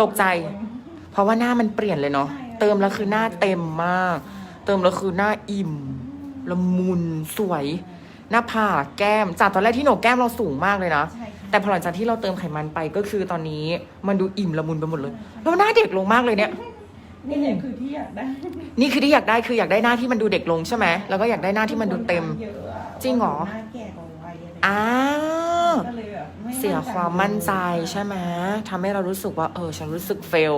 ตกใจ เพราะว่าหน้ามันเปลี่ยนเลยเนาะใช่ค่ะเติมแล้วคือหน้าเต็มมาก เติมแล้วคือหน้าอิ่มละมุนสวย หน้าผากแก้มจากตอนแรกที่โหนกแก้มเราสูงมากเลยนะใช่ค่ะแต่พอหลังจากที่เราเติมไขมันไปก็คือตอนนี้มันดูอิ่มละมุนไปหมดเลยแล้วหน้าเด็กลงมากเลยเนี่ยนี่แหละคือที่อยากได้ นี่คือที่อยากได้คืออยากได้หน้าที่มันดูเด็กลงใช่ไหมแล้วก็อยากได้หน้าที่มันดูเต็มเยอะอะจริงเหรอหน้าแก่กว่าวัยอะไรอ้าวก็เลยแบบไม่ เสียความมั่นใจใช่ไหมทำให้เรารู้สึกว่าเออ ฉันรู้สึกเฟล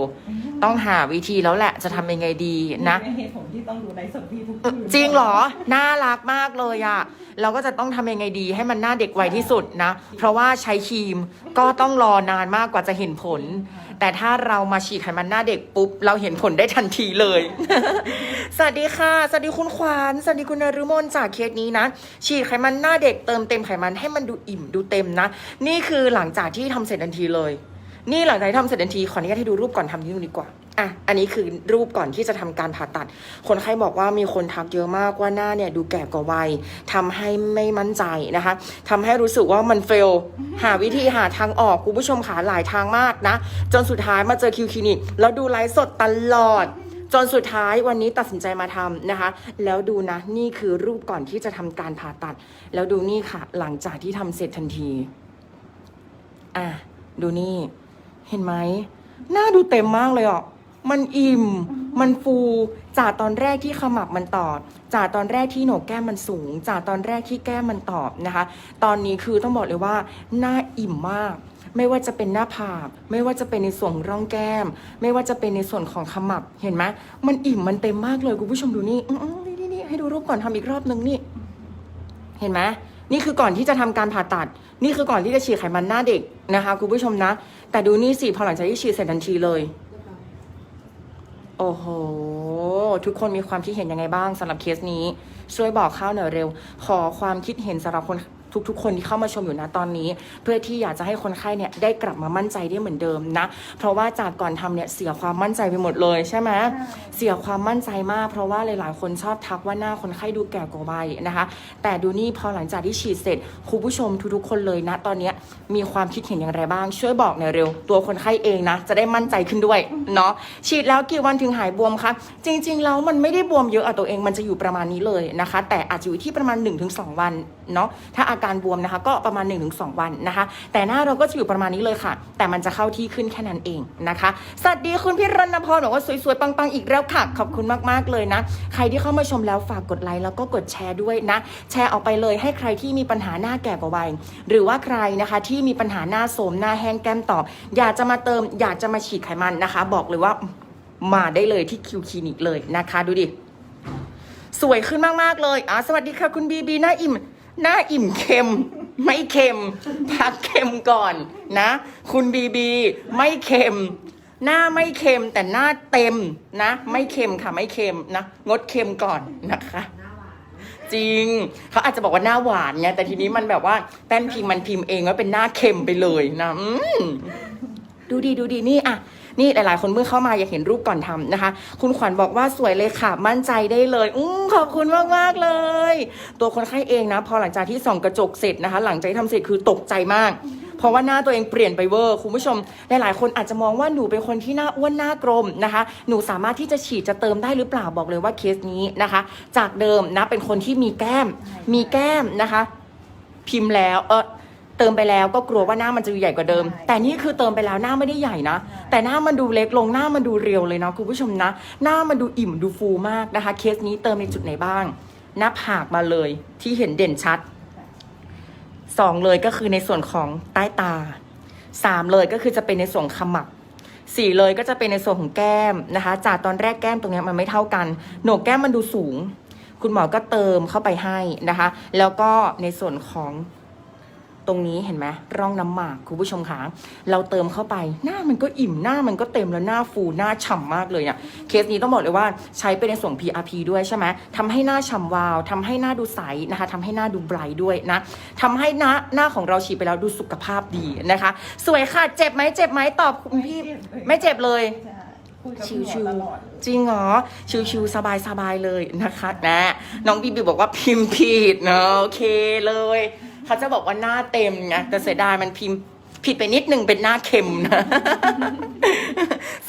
ต้องหาวิธีแล้วแหละจะทำยังไงดีนะเป็นเหตุผลที่ต้องดูไลฟ์สดพี่ทุกเออคืนจริงเหรอ น่ารักมากเลยอะเราก็จะต้องทำยังไงดีให้มันหน้าเด็กไวที่สุดนะ เพราะว่าใช้ครีมก็ต้องรอนานมากกว่าจะเห็นผล แต่ถ้าเรามาฉีดไขมันหน้าเด็กปุ๊บ เราเห็นผลได้ทันทีเลย สวัสดีค่ะ สวัสดีคุณควานสวัสดีคุณนรุมนจากเคสนี้นะ ฉีดไขมันหน้าเด็กเติมเต็มไขมันให้มันดูอิ่มดูเต็มนะ นี่คือหลังจากที่ทำเสร็จทันทีเลย นี่หลังจากที่ทำเสร็จทันทีขออนุญาตให้ดูรูปก่อนทำที่นู่นดีกว่าอะอันนี้คือรูปก่อนที่จะทำการผ่าตัด คนไข้บอกว่ามีคนทักเยอะมากว่าหน้าเนี่ยดูแก่กว่าวัยทำให้ไม่มั่นใจนะคะทำให้รู้สึกว่ามันเฟล หาวิธีหาทางออกคุณผู้ชมขาหลายทางมากนะ จนสุดท้ายมาเจอคิวคลินิกแล้วดูไลฟ์สดตลอดจนสุดท้ายวันนี้ตัดสินใจมาทำนะคะ แล้วดูนะนี่คือรูปก่อนที่จะทำการผ่าตัด แล้วดูนี่ค่ะ หลังจากที่ทำเสร็จทันที อะ ดูนี่ เห็นไหมหน้าดูเต็มมากเลยอะมันอิ่ม มันฟู จากตอนแรกที่ขมับมันตอบ จากตอนแรกที่โหนกแก้มมันสูง จากตอนแรกที่แก้มมันตอบนะคะ ตอนนี้คือต้องบอกเลยว่าหน้าอิ่มมาก ไม่ว่าจะเป็นหน้าผาก ไม่ว่าจะเป็นในส่วนร่องแก้ม ไม่ว่าจะเป็นในส่วนของขมับ เห็นไหมมันอิ่มมันเต็มมากเลยคุณผู้ชมดูนี่นี่นี่นี่ให้ดูรูปก่อนทำอีกรอบนึงนี่ เห็นไหมนี่คือก่อนที่จะทำการผ่าตัด นี่คือก่อนที่จะฉีดไขมันหน้าเด็กนะคะคุณผู้ชมนะ แต่ดูนี่สิพอหลังจากที่ฉีดเสร็จทันทีเลย โอ้โห ทุกคนมีความคิดเห็นยังไงบ้างสำหรับเคสนี้ ช่วยบอกข้าวหน่อยเร็ว ขอความคิดเห็นสำหรับคน ทุกๆ คนที่เข้ามาชมอยู่นะตอนนี้ เพื่อที่อยากจะให้คนไข้เนี่ยได้กลับมามั่นใจได้เหมือนเดิมนะ เพราะว่าจากก่อนทำเนี่ยเสียความมั่นใจไปหมดเลยใช่ไหมเสียความมั่นใจมาก เพราะว่าหลายๆ คนชอบทักว่าหน้าคนไข้ดูแก่กว่าวัยนะคะ แต่ดูนี่พอหลังจากที่ฉีดเสร็จคุณผู้ชมทุกๆ คนเลยนะ ตอนเนี้ยมีความคิดเห็นอย่างไรบ้าง ช่วยบอกหน่อยเร็ว ตัวคนไข้เองนะ จะได้มั่นใจขึ้นด้วยเนาะฉีดแล้วกี่วันถึงหายบวมคะจริงๆแล้วมันไม่ได้บวมเยอะอะตัวเองมันจะอยู่ประมาณนี้เลยนะคะ แต่อาจจะอยู่ที่ประมาณ 1-2 วันเนาะถ้าอาการบวมนะคะ ก็ประมาณ 1-2 วันนะคะ แต่หน้าเราก็จะอยู่ประมาณนี้เลยค่ะ แต่มันจะเข้าที่ขึ้นแค่นั้นเองนะคะ สวัสดีคุณพี่รณพรบอกว่าสวยๆ ปังๆ อีกแล้วค่ะ ขอบคุณมากๆเลยนะ ใครที่เข้ามาชมแล้วฝากกดไลค์แล้วก็กดแชร์ด้วยนะ แชร์ออกไปเลยให้ใครที่มีปัญหาหน้าแก่กว่าวัยหรือว่าใครนะคะที่มีปัญหาหน้าโสมหน้าแห้งแก้มตอบ อยากจะมาเติม อยากจะมาฉีดไขมันนะคะ บอกเลยว่ามาได้เลยที่คิวคลินิกเลยนะคะ ดูดิ สวยขึ้นมาก ๆ เลยอะสวัสดีค่ะ คุณบีบีหน้าอิ่ม หน้าอิ่มเค็ม ไม่เค็ม พักเค็มก่อนนะ คุณบีบี ไม่เค็ม หน้าไม่เค็มแต่หน้าเต็มนะ ไม่เค็มค่ะไม่เค็มนะ งดเค็มก่อนนะคะ จริง เขาอาจจะบอกว่าหน้าหวานไงแต่ทีนี้มันแบบว่าแป้นพิมพ์มันพิมพ์เองว่าเป็นหน้าเค็มไปเลยนะดูดีดูดีนี่อะ นี่หลาย ๆ คนเมื่อเข้ามาอยากเห็นรูปก่อนทำนะคะ คุณขวัญบอกว่าสวยเลยค่ะ มั่นใจได้เลย อืมขอบคุณมากมากๆเลย ตัวคนไข้เองนะ พอหลังจากที่ส่องกระจกเสร็จนะคะ หลังจากที่ทำเสร็จคือตกใจมากเพราะว่าหน้าตัวเองเปลี่ยนไปเวอร์คุณผู้ชม หลายๆ คนอาจจะมองว่าหนูเป็นคนที่หน้าอ้วนหน้ากลมนะคะ หนูสามารถที่จะฉีดจะเติมได้หรือเปล่าบอกเลยว่าเคสนี้นะคะ จากเดิมนะเป็นคนที่มีแก้ม มีแก้มนะคะ พิมพ์แล้วเออ เติมไปแล้วก็กลัวว่าหน้ามันจะใหญ่กว่าเดิมใช่แต่นี่คือเติมไปแล้วหน้าไม่ได้ใหญ่นะ แต่หน้ามันดูเล็กลงหน้ามันดูเรียวเลยนะคุณผู้ชมนะ หน้ามันดูอิ่มดูฟูมากนะคะ เคสนี้เติมในจุดไหนบ้าง หน้าผากมาเลยที่เห็นเด่นชัดสองเลยก็คือในส่วนของใต้ตาสามเลยก็คือจะเป็นในส่วนขมับสี่เลยก็จะเป็นในส่วนของแก้มนะคะ จากตอนแรกแก้มตรงเนี้ยมันไม่เท่ากันโหนกแก้มมันดูสูง คุณหมอก็เติมเข้าไปให้นะคะ แล้วก็ในส่วนของ ตรงนี้เห็นไหมร่องน้ำหมากคุณผู้ชมคะเราเติมเข้าไปหน้ามันก็อิ่มหน้ามันก็เต็มแล้วหน้าฟูหน้าฉ่ำมากเลยเนี่ยเคสนี้ต้องบอกเลยว่าใช้ไปในส่วน PRP ด้วยใช่ไหมทำให้หน้าฉ่ำวาวทำให้หน้าดูใสนะคะทำให้หน้าดูไบรท์ด้วยนะทำให้หน้าหน้าของเราฉีดไปแล้วดูสุขภาพดีนะคะ สวยค่ะเจ็บไหมเจ็บไหมตอบคุณพี่ไม่เจ็บเลยใช่คุยกับชิคุณหมวอตลอดเลยๆจริงเหรอชิวๆสบายๆเลยนะคะนะน้องบีบีบอกว่าพิมพ์ผิดเนาะโอเคเลย เขาจะบอกว่าหน้าเต็มไงแต่เสียดายมันพิมพ์ผิดไปนิดนึงเป็นหน้าเค็มนะ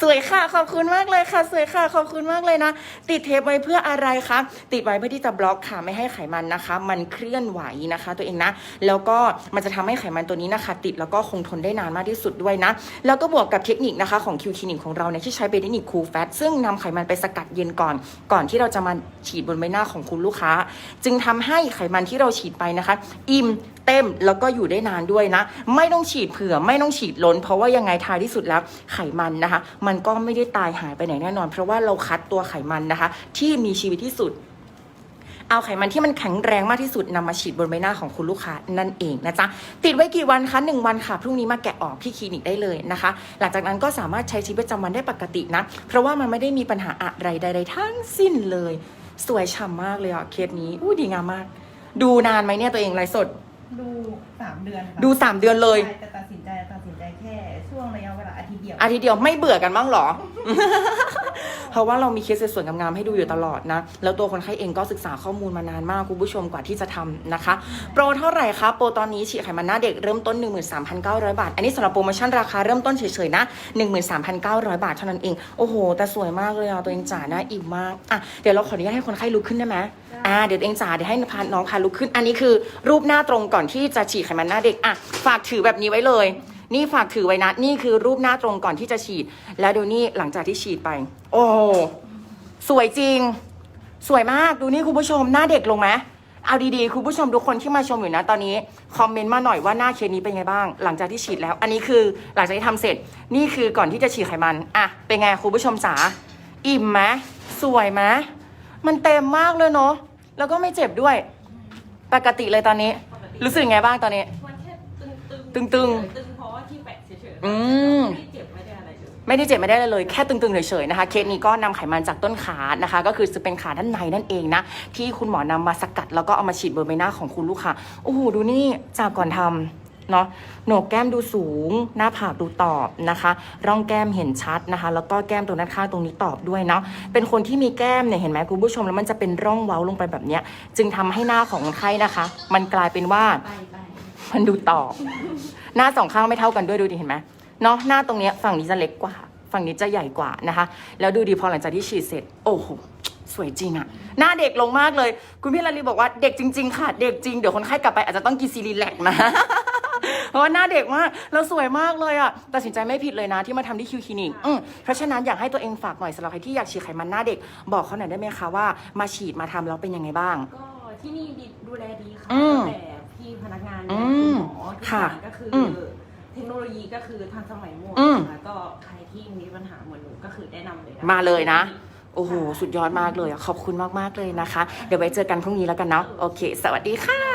สวยค่ะ ขอบคุณมากเลยค่ะ สวยค่ะ ขอบคุณมากเลยนะ ติดเทปไว้เพื่ออะไรคะ ติดไว้เพื่อที่จะบล็อกค่ะ ไม่ให้ไขมันนะคะ มันเคลื่อนไหวนะคะ ตัวเองนะ แล้วก็มันจะทำให้ไขมันตัวนี้นะคะ ติดแล้วก็คงทนได้นานมากที่สุดด้วยนะ แล้วก็บวกกับเทคนิคนะคะของคิวคลินิกของเราเนี่ยที่ใช้เป็นเทคนิคคูลแฟตซึ่งนำไขมันไปสกัดเย็นก่อน ก่อนที่เราจะมาฉีดบนใบหน้าของคุณลูกค้า จึงทำให้ไขมันที่เราฉีดไปนะคะ อิ่มเต็มแล้วก็อยู่ได้นานด้วยนะ ไม่ต้องฉีดเผื่อไม่ต้องฉีดล้น เพราะว่ายังไงท้ายที่สุดแล้วไขมันนะคะมันก็ไม่ได้ตายหายไปไหนแน่นอน เพราะว่าเราคัดตัวไขมันนะคะ ที่มีชีวิตที่สุดเอาไขมันที่มันแข็งแรงมากที่สุดนำมาฉีดบนใบหน้าของคุณลูกค้านั่นเองนะจ๊ะติดไว้กี่วันคะหนึ่งวันค่ะ พรุ่งนี้มาแกะออกที่คลินิกได้เลยนะคะ หลังจากนั้นก็สามารถใช้ชีวิตประจำวันได้ปกตินะ เพราะว่ามันไม่ได้มีปัญหาอะไรใดๆทั้งสิ้นเลย สวยฉ่ำมากเลยอะเคสนี้อู้ดีงามมาก ดูนานไหมเนี่ยตัวเองไลฟ์สด ดูสามเดือนค่ะดูสามเดือนเลยใช่แต่ตัดสินใจตัดสินใจ แค่ช่วงระยะเวลาอาทิตย์เดียวอาทิตย์เดียวไม่เบื่อกันบ้างเหรอ เพราะว่าเรามีเคสสวยๆงามๆให้ดูอยู่ตลอดนะ แล้วตัวคนไข้เองก็ศึกษาข้อมูลมานานมากคุณผู้ชมกว่าที่จะทำนะคะ โปรเท่าไหร่คะ โปรตอนนี้ฉีดไขมันหน้าเด็กเริ่มต้น 13,900 บาท อันนี้สำหรับโปรโมชั่นราคาเริ่มต้นเฉยๆนะ 13,900 บาทเท่านั้นเอง โอ้โห แต่สวยมากเลยอะตัวเองจ๋าหน้าอิ่มมากอะเดี๋ยวเราขออนุญาตให้คนไข้ลุกขึ้นได้ไหมอ่าเดี๋ยวตัวเองจ๋าเดี๋ยวให้พาน้องพาลุกขึ้น อันนี้คือรูปหน้าตรงก่อนที่จะฉีดไขมันหน้าเด็กอะฝากถือแบบนี้ไว้เลย นี่ฝากถือไว้นะ นี่คือรูปหน้าตรงก่อนที่จะฉีด แล้วดูนี่หลังจากที่ฉีดไป โอ้โหสวยจริง สวยมากดูนี่คุณผู้ชมหน้าเด็กลงไหมเอาดีๆ คุณผู้ชมทุกคนที่มาชมอยู่นะตอนนี้คอมเมนต์มาหน่อยว่าหน้าเคสนี้เป็นไงบ้าง หลังจากที่ฉีดแล้ว อันนี้คือหลังจากที่ทำเสร็จนี่คือก่อนที่จะฉีดไขมันอะเป็นไงคุณผู้ชมจ๋าอิ่มไหมสวยไหมมันเต็มมากเลยเนาะแล้วก็ไม่เจ็บด้วย ปกติเลยตอนนี้ รู้สึกไงบ้างตอนนี้ มันแค่ตึงตึงตึงๆตึง อืมไม่ได้เจ็บไม่ได้อะไรเลย แค่ตึงๆเฉยๆนะคะ เคสนี้ก็นำไขมันจากต้นขานะคะ ก็คือจะเป็นขาด้านในนั่นเองนะ ที่คุณหมอนำมาสกัด แล้วก็เอามาฉีดบนใบหน้าของคุณลูกค้าโอ้โหดูนี่จากก่อนทำเนาะโหนกแก้มดูสูง หน้าผากดูตอบนะคะ ร่องแก้มเห็นชัดนะคะ แล้วก็แก้มตรงด้านข้างตรงนี้ตอบด้วยเนาะเป็นคนที่มีแก้มเนี่ยเห็นไหมคุณผู้ชมแล้วมันจะเป็นร่องเว้าลงไปแบบเนี้ย จึงทำให้หน้าของคนไข้นะคะ มันกลายเป็นว่ามันดูตอบ หน้าสองข้างไม่เท่ากันด้วยดูดิเห็นไหมเนาะหน้าตรงเนี้ยฝั่งนี้จะเล็กกว่า ฝั่งนี้จะใหญ่กว่านะคะ แล้วดูดีพอหลังจากที่ฉีดเสร็จ โอ้โหสวยจริงอะหน้าเด็กลงมากเลย คุณพี่ลาลีบอกว่าเด็กจริง ๆ ค่ะ เด็กจริง เดี๋ยวคนไข้กลับไปอาจจะต้องกินซีรีแลกนะเพราะว่าหน้าเด็กมากแล้วสวยมากเลยอะตัดสินใจไม่ผิดเลยนะที่มาทำที่คิวคลินิกอืมเพราะฉะนั้นอยากให้ตัวเองฝากหน่อยสำหรับใครที่อยากฉีดไขมันหน้าเด็ก บอกเขาหน่อยได้ไหมคะว่ามาฉีดมาทำแล้วเป็นยังไงบ้าง ก็ที่นี่ดีดูแลดีค่ะอืมแต่พี่พนักงานอืเนี่ยม คุณหมอทุกอค่ะย่างก็คืออมเทคโนโลยีก็คือทันสมัยหมดอืมแล้วก็ใครที่มีปัญหาเหมือนหนูก็คือแนะนำเลยนะ มาเลยนะ โอ้โห สุดยอดมากเลยอะขอบคุณมาก ๆ เลยนะคะ เดี๋ยวไว้เจอกันพรุ่งนี้แล้วกันเนาะ โอเค สวัสดีค่ะ